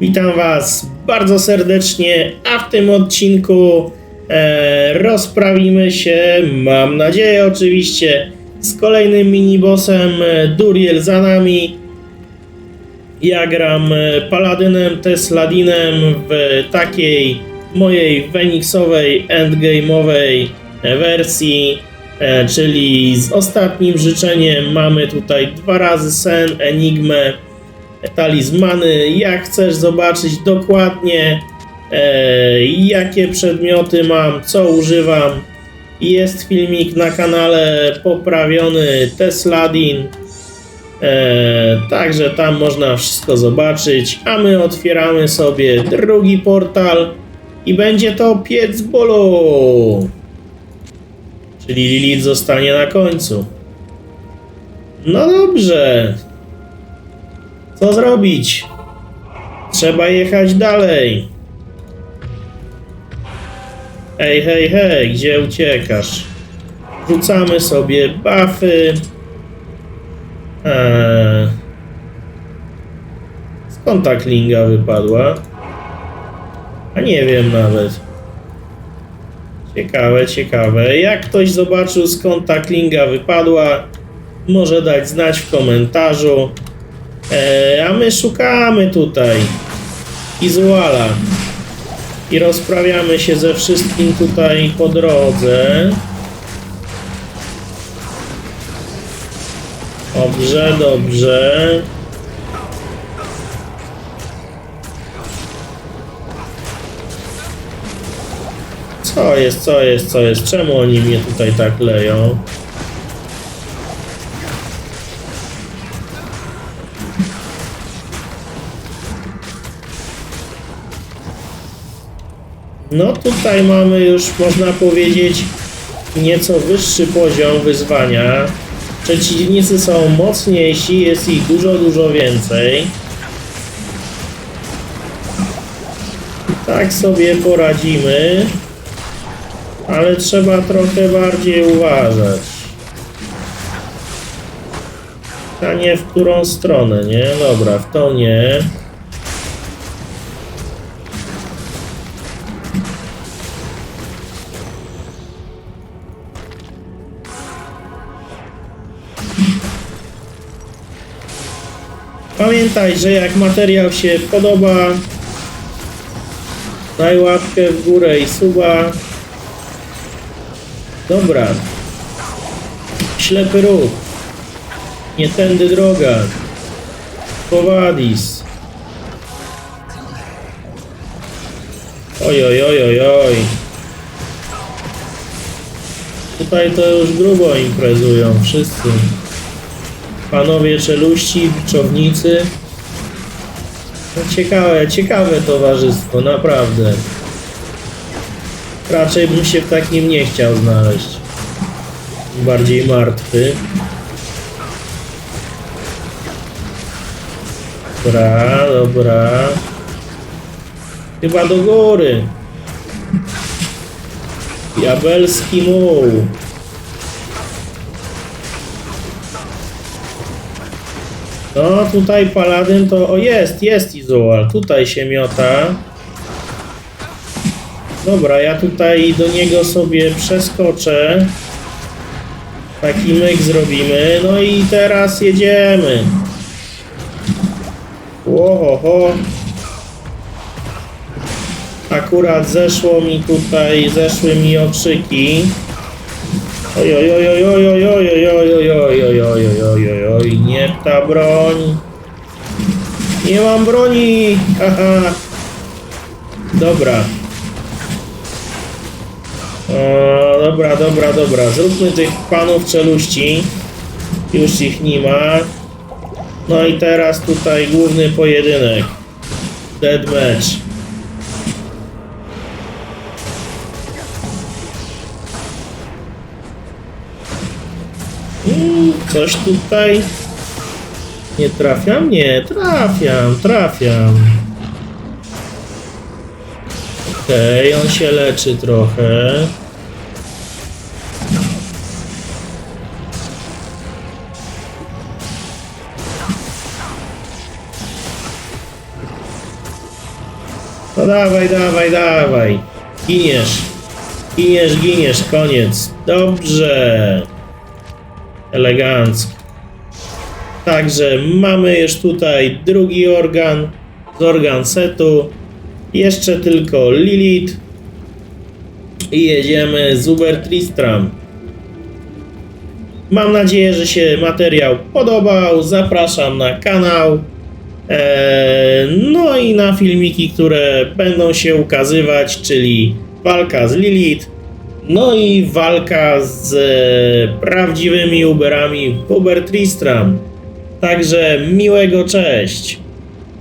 Witam Was bardzo serdecznie, a w tym odcinku e, rozprawimy się, mam nadzieję oczywiście, z kolejnym minibossem e, Duriel za nami. Ja gram e, Paladynem Tesladinem w takiej mojej Fenixowej endgame'owej wersji, e, czyli z ostatnim życzeniem mamy tutaj dwa razy sen, enigmę, talizmany. Jak chcesz zobaczyć dokładnie e, jakie przedmioty mam, co używam, jest filmik na kanale poprawiony Tesladin. E, także tam można wszystko zobaczyć, a my otwieramy sobie drugi portal i będzie to piec bolu. Czyli Lilith zostanie na końcu. No dobrze. Co zrobić? Trzeba jechać dalej. Hej, hej, hej, gdzie uciekasz? Rzucamy sobie buffy. Eee. Skąd ta klinga wypadła? A nie wiem nawet. Ciekawe, ciekawe. Jak ktoś zobaczył skąd ta klinga wypadła, może dać znać w komentarzu. E, a my szukamy tutaj Izuala i rozprawiamy się ze wszystkim tutaj po drodze. Dobrze, dobrze. Co jest, co jest, co jest? Czemu oni mnie tutaj tak leją? No tutaj mamy już, można powiedzieć, nieco wyższy poziom wyzwania. Przeciwnicy są mocniejsi, jest ich dużo, dużo więcej. Tak sobie poradzimy, ale trzeba trochę bardziej uważać. A nie w którą stronę, nie? Dobra, w tą nie. Pamiętaj, że jak materiał się podoba, daj łapkę w górę i suba. Dobra. Ślepy ruch. Nie tędy droga. Powadis. Oj, oj, oj, oj, oj. Tutaj to już grubo imprezują wszyscy. Panowie czeluści, biczownicy. No ciekawe, ciekawe towarzystwo, naprawdę. Raczej bym się w takim nie chciał znaleźć. Bardziej martwy. Dobra, dobra. Chyba do góry. Diabelski muł. No tutaj paladyn to... O jest, jest Izual. Tutaj się miota. Dobra, ja tutaj do niego sobie przeskoczę. Taki myk zrobimy. No i teraz jedziemy. Ohoho. Akurat zeszło mi tutaj, zeszły mi okrzyki. Oj, oj, oj, oj, oj, oj, oj, oj, oj, nie ta broń. Nie mam broni, haha. Dobra. O, dobra, dobra, dobra. Zróbmy tych panów czeluści. Już ich nie ma. No i teraz tutaj główny pojedynek. Dead match. Coś tutaj nie trafiam? Nie, trafiam, trafiam. Okej, on się leczy trochę. dawaj, dawaj, dawaj. Giniesz. Giniesz, giniesz, koniec. Dobrze. Elegancko. Także mamy już tutaj drugi organ z organ setu. Jeszcze tylko Lilith. I jedziemy z Uber Tristram. Mam nadzieję, że się materiał podobał. Zapraszam na kanał. Eee, no i na filmiki, które będą się ukazywać, czyli walka z Lilith, no i walka z e, prawdziwymi Uberami Uber Tristram. Także miłego cześć.